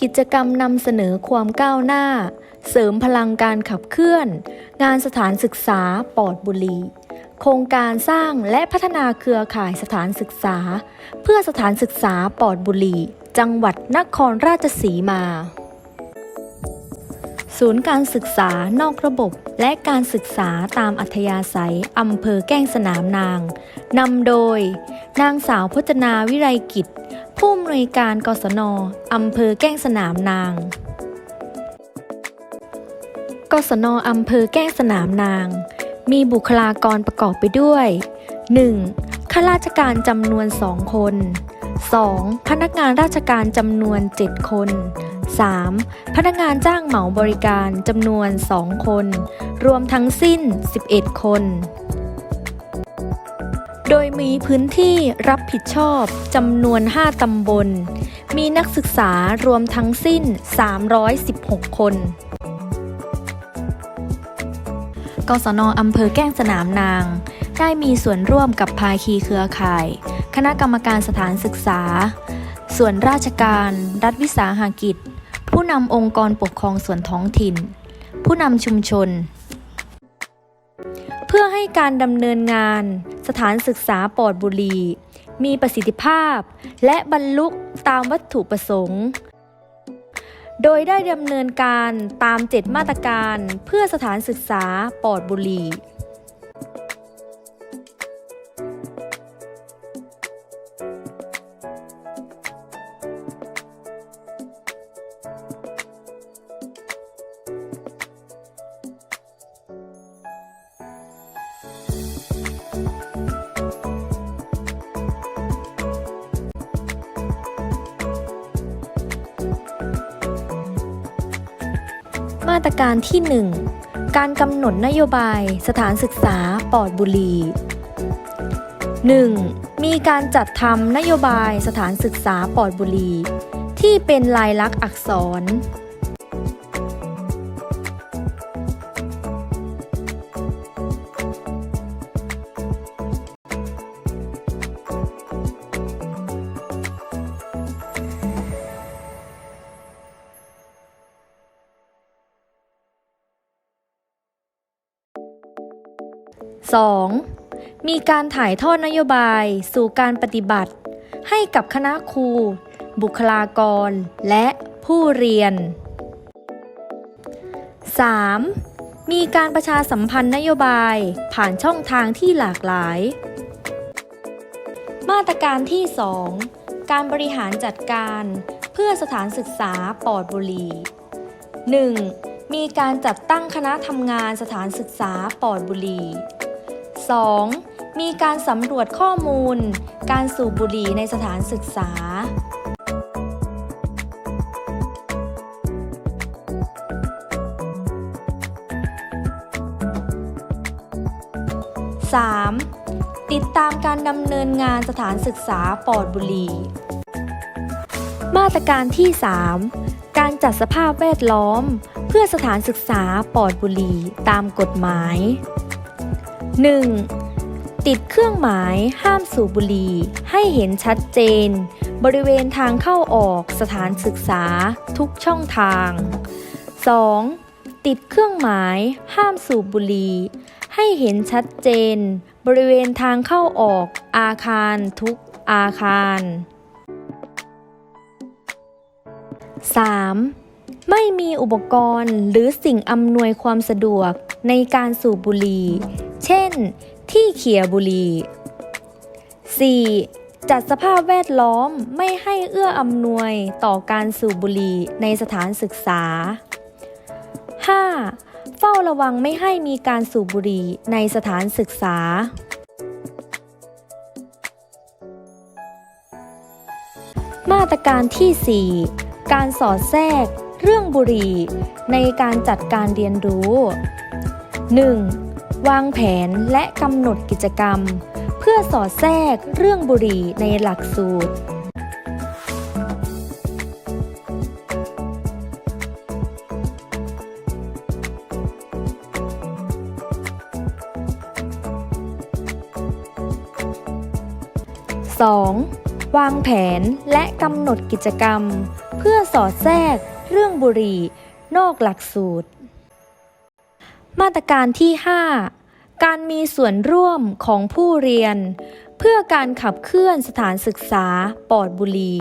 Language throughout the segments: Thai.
กิจกรรมนำเสนอความก้าวหน้า เสริมพลังการขับเคลื่อน งานสถานศึกษาปอดบุรี โครงการสร้างและพัฒนาเครือข่ายสถานศึกษา เพื่อสถานศึกษาปอดบุรี จังหวัดนครราชสีมา ศูนย์การศึกษานอกระบบและการศึกษาตามอัธยาศัยอำเภอแก้งสนามนาง นำโดย นางสาวพจนาวิไรกิจ ผู้อำนวยการกศนอำเภอแก้งสนามนาง กศนอำเภอแก้งสนามนาง มีบุคลากรประกอบไปด้วย 1. ข้าราชการจำนวน 2 คน 2. พนักงานราชการจำนวน 7 คน 3. พนักงานจ้างเหมาบริการจำนวน 2 คน รวมทั้งสิ้น 11 คน โดยมีพื้นที่รับผิดชอบจำนวน 5 ตำบล มีนักศึกษารวมทั้งสิ้น 316 คน กศนอำเภอแก้งสนามนาง ได้มีส่วนร่วมกับภาคีเครือข่าย คณะกรรมการสถานศึกษา ส่วนราชการ รัฐวิสาหกิจ ผู้นำองค์กรปกครองส่วนท้องถิ่น ผู้นำชุมชน เพื่อให้การดำเนินงาน สถานศึกษาปลอดบุหรี มีประสิทธิภาพ และบรรลุตามวัตถุประสงค์ โดยได้ดำเนินการตาม7มาตรการเพื่อสถานศึกษาปลอดบุหรี มาตรการที่ 1 การกำหนดนโยบายสถานศึกษาปลอดบุหรี่ 1. มีการจัดทำนโยบายสถานศึกษาปลอดบุหรี่ที่เป็นลายลักษณ์อักษร 2. มีการถ่ายทอดนโยบายสู่การปฏิบัติ ให้กับคณะครู บุคลากร และผู้เรียน 3. มีการประชาสัมพันธ์นโยบายผ่านช่องทางที่หลากหลาย มาตรการที่ 2 การบริหารจัดการเพื่อสถานศึกษาปลอดบุหรี่ 1. มีการจัดตั้งคณะทำงานสถานศึกษาปอดบุหรี่ 2. มีการสำรวจข้อมูล การสูบบุหรี่ในสถานศึกษา 3. ติดตามการดำเนินงานสถานศึกษาปอดบุหรี่ มาตรการที่ 3 การจัดสภาพแวดล้อม เพื่อสถานศึกษาปลอดบุหรี่ตามกฎหมาย 1. ติดเครื่องหมายห้ามสูบบุหรี่ให้เห็นชัดเจน บริเวณทางเข้าออกสถานศึกษาทุกช่องทาง 2. ติดเครื่องหมายห้ามสูบบุหรี่ให้เห็นชัดเจน บริเวณทางเข้าออกอาคารทุกอาคาร 3. ไม่มีอุปกรณ์หรือสิ่งอำนวยความสะดวกในการสูบบุหรี่ เช่น ที่เขี่ยบุหรี่ 4. จัดสภาพแวดล้อมไม่ให้เอื้ออำนวยต่อการสูบบุหรี่ในสถานศึกษา 5. เฝ้าระวังไม่ให้มีการสูบบุหรี่ในสถานศึกษามาตรการที่ 4 การสอดแทรก เรื่องบุหรี่ในการจัดการเรียนรู้ 1. วางแผนและกำหนดกิจกรรม เพื่อสอดแทรกเรื่องบุหรี่ในหลักสูตร 2. วางแผนและกำหนดกิจกรรม เพื่อสอดแทรก เรื่องบุหรี่ นอกหลักสูตร มาตรการที่ 5 การมีส่วนร่วมของผู้เรียน เพื่อการขับเคลื่อนสถานศึกษาปลอดบุหรี่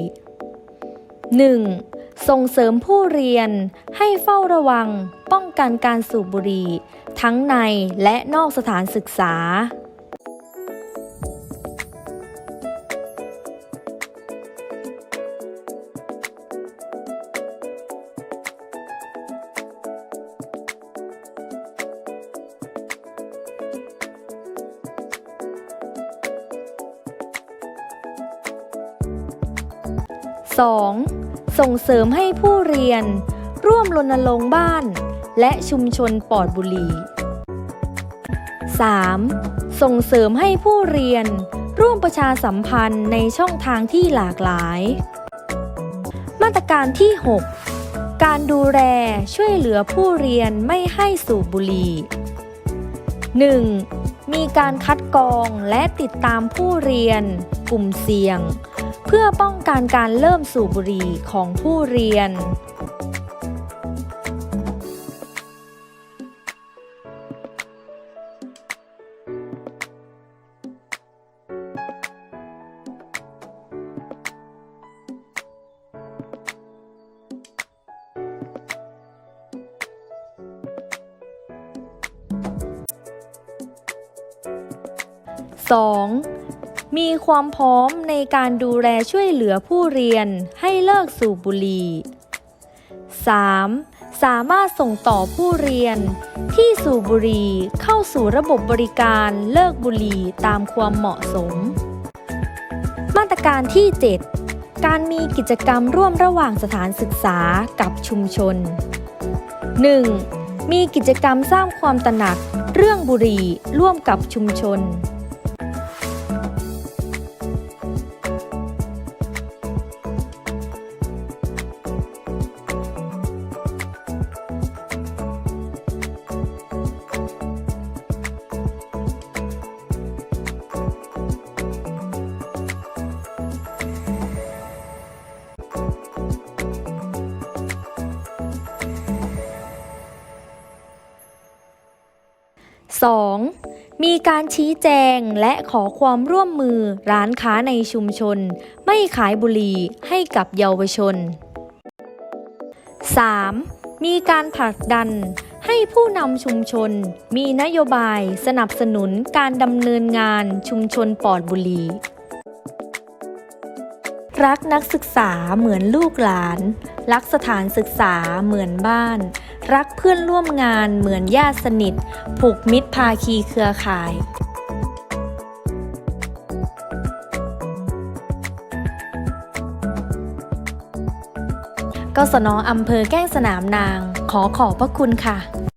1. ส่งเสริมผู้เรียนให้เฝ้าระวังป้องกันการสูบบุหรี่ ทั้งในและนอกสถานศึกษา 2. ส่งเสริมให้ผู้เรียน ร่วมรณรงค์บ้าน และชุมชนปลอดบุหรี่ 3. ส่งเสริมให้ผู้เรียน ร่วมประชาสัมพันธ์ในช่องทางที่หลากหลาย มาตรการที่ 6 การดูแลช่วยเหลือผู้เรียนไม่ให้สูบบุหรี่ 1. มีการคัดกรองและติดตามผู้เรียน กลุ่มเสี่ยง เพื่อป้องกันการเริ่มสูบบุหรี่ของผู้เรียน 2. มีความพร้อมในการดูแลช่วยเหลือผู้เรียนให้เลิกสูบบุหรี่ 3. สามารถส่งต่อผู้เรียน ที่สูบบุหรี่เข้าสู่ระบบบริการเลิกบุหรี่ตามความเหมาะสม มาตรการที่ 7 การมีกิจกรรมร่วมระหว่างสถานศึกษากับชุมชน 1. มีกิจกรรมสร้างความตระหนักเรื่องบุหรี่ร่วมกับชุมชน 2. มีการชี้แจงและขอความร่วมมือร้านค้าในชุมชน ไม่ขายบุหรี่ให้กับเยาวชน 3. มีการผลักดันให้ผู้นำชุมชน มีนโยบายสนับสนุนการดำเนินงานชุมชนปลอดบุหรี่รักนักศึกษาเหมือนลูกหลาน รักสถานศึกษาเหมือนบ้าน รักเพื่อนร่วมงานเหมือนญาติสนิท ผูกมิตรภาคีเครือข่ายกศนอำเภอแก้งสนามนาง ขอขอบพระคุณค่ะ